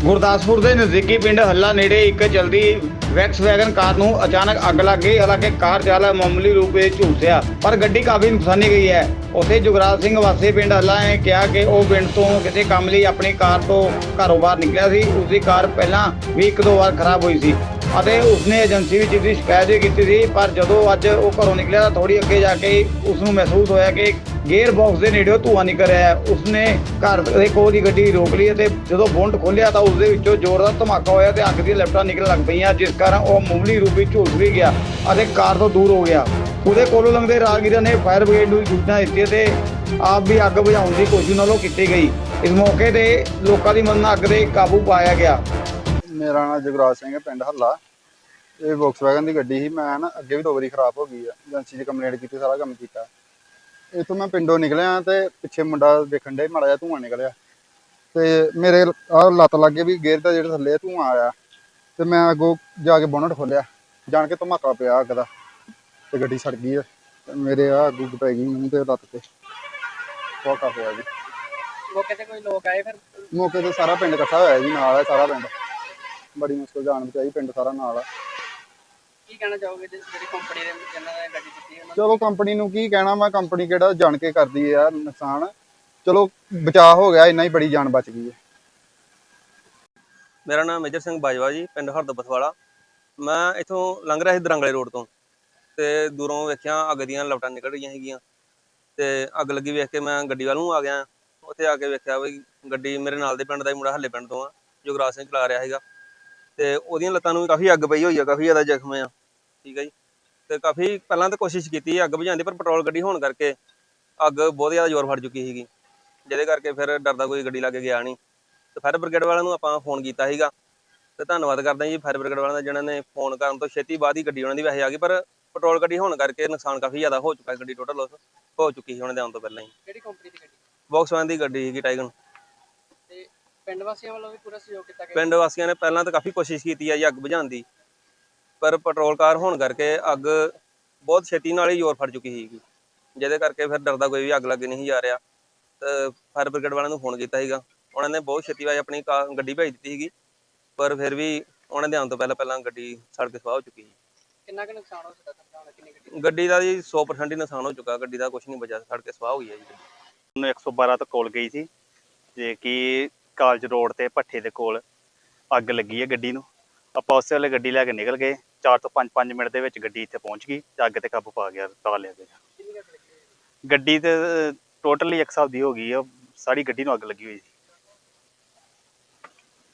ਗੁਰਦਾਸਪੁਰ ਦੇ ਨਜ਼ਦੀਕੀ ਪਿੰਡ ਹੱਲਾ ਨੇੜੇ ਇੱਕ ਚਲਦੀ ਵੈਕਸ ਵੈਗਨ ਕਾਰ ਨੂੰ ਅਚਾਨਕ ਅੱਗ ਲੱਗ ਗਈ, ਹਾਲਾਂਕਿ ਕਾਰ ਚਾਲਕ ਮਾਮੂਲੀ ਰੂਪ ਵਿੱਚ ਝੁਲਸਿਆ ਪਰ ਗੱਡੀ ਕਾਫੀ ਨੁਕਸਾਨੀ ਗਈ ਹੈ। ਉੱਥੇ ਜੁਗਰਾਜ ਸਿੰਘ ਵਾਸੀ ਪਿੰਡ ਹੱਲਾ ਨੇ ਕਿਹਾ ਕਿ ਉਹ ਪਿੰਡ ਤੋਂ ਕਿਸੇ ਕੰਮ ਲਈ ਆਪਣੀ ਕਾਰ ਤੋਂ ਘਰੋਂ ਬਾਹਰ ਨਿਕਲਿਆ ਸੀ। ਉਸ ਦੀ ਕਾਰ ਪਹਿਲਾਂ ਵੀ ਇੱਕ ਦੋ ਵਾਰ ਖਰਾਬ ਹੋਈ ਸੀ ਅਤੇ ਉਸਨੇ ਏਜੰਸੀ ਵਿੱਚ ਇਸਦੀ ਸ਼ਿਕਾਇਤ ਵੀ ਕੀਤੀ ਸੀ, ਪਰ ਜਦੋਂ ਅੱਜ ਉਹ ਘਰੋਂ ਨਿਕਲਿਆ ਤਾਂ ਥੋੜੀ ਅੱਗੇ ਜਾ ਕੇ ਉਸ ਨੂੰ ਮਹਿਸੂਸ ਹੋਇਆ ਕਿ ਗੇਅਰ ਬਾਕਸ ਦੇ ਨੇੜਿਓਂ ਧੂੰਆਂ ਨਿਕਲ ਰਿਹਾ ਹੈ। ਉਸਨੇ ਘਰ ਦੇ ਕੋਲ ਹੀ ਗੱਡੀ ਰੋਕ ਲਈ ਅਤੇ ਜਦੋਂ ਬੋਨਟ ਖੋਲ੍ਹਿਆ ਤਾਂ ਉਸ ਦੇ ਵਿੱਚੋਂ ਜ਼ੋਰਦਾਰ ਧਮਾਕਾ ਹੋਇਆ ਤੇ ਅੱਗ ਦੀਆਂ ਲਪਟਾਂ ਨਿਕਲਣ ਲੱਗ ਪਈਆਂ, ਜਿਸ ਕਾਰਨ ਉਹ ਮਾਮੂਲੀ ਰੂਪ ਵਿੱਚ ਝੁਲਸ ਵੀ ਗਿਆ ਅਤੇ ਕਾਰ ਤੋਂ ਦੂਰ ਹੋ ਗਿਆ। ਉਹਦੇ ਕੋਲੋਂ ਲੰਘਦੇ ਰਾਹਗੀਰਾਂ ਨੇ ਫਾਇਰ ਬ੍ਰਿਗੇਡ ਨੂੰ ਸੂਚਨਾ ਦਿੱਤੀ ਤੇ ਆਪ ਵੀ ਅੱਗ ਬੁਝਾਉਣ ਦੀ ਕੋਸ਼ਿਸ਼ ਨਾਲੋਂ ਕੀਤੀ ਗਈ। ਇਸ ਮੌਕੇ ਤੇ ਲੋਕਾਂ ਦੀ ਮਦਦ ਨਾਲ ਅੱਗ ਤੇ ਕਾਬੂ ਪਾਇਆ ਗਿਆ। ਮੇਰਾ ਨਾਮ ਜਗਰਾਜ ਸਿੰਘ ਹੈ, ਪਿੰਡ ਹੱਲਾ। ਇਹ ਵੋਕਸਵੈਗਨ ਦੀ ਗੱਡੀ ਸੀ। ਮੈਂ ਨਾ ਅੱਗੇ ਵੀ ਦੋ ਵਾਰੀ ਖਰਾਬ ਹੋ ਗਈ ਆ। ਏਜੰਸੀ 'ਚ ਕੰਪਲੇਂਟ ਕੀਤੀ, ਸਾਰਾ ਕੰਮ ਕੀਤਾ। ਇੱਥੋਂ ਮੈਂ ਪਿੰਡੋਂ ਨਿਕਲਿਆ ਤੇ ਪਿੱਛੇ ਮੁੰਡਾ ਦੇਖਣ ਦੇ ਮਾੜਾ ਜਿਹਾ ਧੂੰਆਂ ਨਿਕਲਿਆ। ਤੇ ਮੇਰੇ ਆਹ ਲੱਤ ਲੱਗੇ ਵੀ ਗੇਅਰ ਦਾ ਜਿਹੜਾ ਥੱਲੇ ਧੂੰਆਂ ਆਇਆ। ਤੇ ਮੈਂ ਅੱਗੋਂ ਜਾ ਕੇ ਬੋਨਟ ਖੋਲਿਆ। ਜਾਣ ਕੇ ਧਮਾਕਾ ਪਿਆ ਅੱਗ ਦਾ। ਤੇ ਗੱਡੀ ਸੜ ਗਈ ਆ। ਤੇ ਮੇਰੇ ਆ ਅੱਗ ਉੱਗ ਪੈ ਗਈ ਮੂੰਹ ਤੇ ਲੱਤ ਤੇ। ਬਹੁਤ ਹੋਇਆ ਜੀ। ਮੌਕੇ ਤੇ ਕੋਈ ਲੋਕ ਆਏ ਫਿਰ? ਮੌਕੇ ਤੇ ਸਾਰਾ ਪਿੰਡ ਇਕੱਠਾ ਹੋਇਆ ਜੀ ਨਾਲ ਹੈ ਸਾਰਾ ਪਿੰਡ। ਬੜੀ ਮੁਸ਼ਕਲ ਜਾਣ ਬਚਾਈ ਪਿੰਡ ਸਾਰਾ ਨਾਲ ਆ। ਕੀ ਕਹਿਣਾ ਚਾਹੋਗੇ ਜਿ- ਜਿਹੜੀ ਕੰਪਨੀ ਦੇ ਜਿਨ੍ਹਾਂ ਨੇ ਗੱਡੀ ਦਿੱਤੀ ਉਹਨਾਂ ਚਲੋ ਕੰਪਨੀ ਨੂੰ ਕੀ ਕਹਿਣਾ ਮੈਂ ਕੰਪਨੀ ਕਿਹੜਾ ਜਾਣ ਕੇ ਕਰਦੀ ਹੈ ਯਾਰ ਨੁਕਸਾਨ। ਚਲੋ ਬਚਾਅ ਹੋ ਗਿਆ ਇੰਨਾ ਹੀ ਬੜੀ ਜਾਨ ਬਚ ਗਈ ਹੈ। ਮੇਰਾ ਨਾਮ ਮੇਜਰ ਸਿੰਘ ਬਾਜਵਾ ਜੀ ਪਿੰਡ ਹਰਦਬਤ ਵਾਲਾ ਮੈਂ ਇਥੋਂ ਲੰਘ ਰਿਹਾ ਸੀ ਦਰੰਗਲੇ ਰੋਡ ਤੋਂ ਤੇ ਦੂਰੋਂ ਵੇਖਿਆ ਅੱਗ ਦੀਆਂ ਲਪਟਾਂ ਨਿਕਲ ਰਹੀਆਂ ਹੈਗੀਆਂ ਤੇ ਅੱਗ ਲੱਗੀ ਵੇਖ ਕੇ ਮੈਂ ਗੱਡੀ ਵੱਲ ਨੂੰ ਆ ਗਿਆ। ਉੱਥੇ ਆ ਕੇ ਵੇਖਿਆ ਵੀ ਗੱਡੀ ਮੇਰੇ ਨਾਲ ਦੇ ਪਿੰਡ ਦਾ ਹੀ ਮੁੰਡਾ ਹੱਲੇ ਪਿੰਡ ਤੋਂ ਆ ਜੁਗਰਾਜ ਸਿੰਘ ਚਲਾ ਰਿਹਾ ਹੈਗਾ ਤੇ ਉਹਦੀਆਂ ਲੱਤਾਂ ਨੂੰ ਵੀ ਕਾਫੀ ਅੱਗ ਪਈ ਹੋਈ ਆ ਕਾਫੀ ਜ਼ਿਆਦਾ ਜ਼ਖਮ ਆ। ਠੀਕ ਹੈ ਜੀ। ਤੇ ਕਾਫੀ ਪਹਿਲਾਂ ਤਾਂ ਕੋਸ਼ਿਸ਼ ਕੀਤੀ ਅੱਗ ਬੁਝਾਉਣ ਦੀ ਪਰ ਪੈਟਰੋਲ ਗੱਡੀ ਹੋਣ ਕਰਕੇ ਅੱਗ ਬਹੁਤ ਜ਼ਿਆਦਾ ਜ਼ੋਰ ਫੜ ਚੁੱਕੀ ਸੀਗੀ। ਜਿਹਦੇ ਕਰਕੇ ਫਿਰ ਡਰਦਾ ਕੋਈ ਗੱਡੀ ਲਾਗੇ ਗਿਆ ਨਹੀਂ। ਤੇ ਫਾਇਰ ਬ੍ਰਿਗੇਡ ਵਾਲਿਆਂ ਨੂੰ ਆਪਾਂ ਫੋਨ ਕੀਤਾ ਸੀਗਾ। ਤੇ ਧੰਨਵਾਦ ਕਰਦਾ ਜੀ ਫਾਇਰ ਬ੍ਰਿਗੇਡ ਵਾਲਿਆਂ ਦਾ ਜਿਨ੍ਹਾਂ ਨੇ ਫੋਨ ਕਰਨ ਤੋਂ ਛੇਤੀ ਬਾਅਦ ਹੀ ਗੱਡੀ ਉਹਨਾਂ ਦੀ ਵੈਸੇ ਆ ਗਈ ਪਰ ਪੈਟਰੋਲ ਗੱਡੀ ਹੋਣ ਕਰਕੇ ਨੁਕਸਾਨ ਕਾਫੀ ਜ਼ਿਆਦਾ ਹੋ ਚੁੱਕਾ ਗੱਡੀ ਟੋਟਲ ਲੋਸ ਹੋ ਚੁੱਕੀ ਸੀ ਉਹਨਾਂ ਦੇ ਆਉਣ ਤੋਂ ਪਹਿਲਾਂ ਹੀ। ਕਿਹੜੀ ਕੰਪਨੀ ਦੀ ਗੱਡੀ? ਵੌਕਸਵੈਨ ਦੀ ਗੱਡੀ ਸੀਗੀ ਟਾਈਗਨ ਤੇ ਪਿੰਡ ਵਾਸੀਆਂ ਵੱਲੋਂ ਵੀ ਪੂਰਾ ਸਹਿਯੋਗ ਕੀਤਾ ਗਿਆ? ਪਿੰਡ ਵਾਸੀਆਂ ਨੇ ਪਹਿਲਾਂ ਤਾਂ ਕਾਫੀ ਕੋਸ਼ਿਸ਼ ਕੀਤੀ ਹੈ ਜੀ ਅੱਗ ਬੁਝਾਉਣ ਦੀ। ਪਰ ਪੈਟਰੋਲ ਕਾਰ ਹੋਣ ਕਰਕੇ ਅੱਗ ਬਹੁਤ ਛੇਤੀ ਨਾਲ ਹੀ ਜ਼ੋਰ ਫੜ ਚੁੱਕੀ ਸੀਗੀ। ਜਿਹਦੇ ਕਰਕੇ ਫਿਰ ਡਰਦਾ ਕੋਈ ਵੀ ਅੱਗ ਲੱਗੇ ਨਹੀਂ ਜਾ ਰਿਹਾ। ਤੇ ਫਾਇਰ ਬ੍ਰਿਗੇਡ ਵਾਲਿਆਂ ਨੂੰ ਫੋਨ ਕੀਤਾ ਸੀਗਾ। ਉਹਨਾਂ ਨੇ ਬਹੁਤ ਛੇਤੀ ਵਾਜ ਆਪਣੀ ਕਾਰ ਗੱਡੀ ਭੇਜ ਦਿੱਤੀ ਸੀਗੀ। ਪਰ ਫਿਰ ਵੀ ਉਹਨਾਂ ਦੇ ਆਉਣ ਤੋਂ ਪਹਿਲਾਂ ਪਹਿਲਾਂ ਗੱਡੀ ਸੜ ਕੇ ਸਵਾਹ ਹੋ ਚੁੱਕੀ ਸੀ। ਕਿੰਨਾ ਕੁ ਨੁਕਸਾਨ ਹੋ ਸਕਦਾ ਤੁਹਾਡਾ ਕਿੰਨੀ ਗੱਡੀ ਗੱਡੀ ਦਾ ਜੀ 100% ਹੀ ਨੁਕਸਾਨ ਹੋ ਚੁੱਕਾ। ਗੱਡੀ ਦਾ ਕੁਝ ਨਹੀਂ ਬਚਿਆ ਸੜ ਕੇ ਸਵਾਹ ਹੋ ਗਈ ਹੈ ਜੀ। ਨੂੰ 112 ਤੋਂ ਕਾਲ ਗਈ ਸੀ। ਜੇ ਕਿ ਕਾਲਜ ਰੋਡ ਤੇ ਭੱਠੇ ਦੇ ਕੋਲ ਅੱਗ ਲੱਗੀ ਹੈ ਗੱਡੀ ਨੂੰ। ਆਪਾਂ ਉਸੇ ਵੇਲੇ ਗੱਡੀ ਲੈ ਕੇ ਨਿਕਲ ਗਏ। 4 ਤੋਂ 5 5 ਮਿੰਟ ਦੇ ਵਿੱਚ ਗੱਡੀ ਇੱਥੇ ਪਹੁੰਚ ਗਈ ਤੇ ਅੱਗ ਤੇ ਕਾਬੂ ਪਾ ਗਿਆ ਪਾ ਲਿਆ ਗਿਆ? ਗੱਡੀ ਤੇ ਟੋਟਲੀ ਇੱਕ ਹਿਸਾਬ ਦੀ ਹੋ ਗਈ ਆ ਸਾਰੀ ਗੱਡੀ ਨੂੰ ਅੱਗ ਲੱਗੀ ਹੋਈ ਸੀ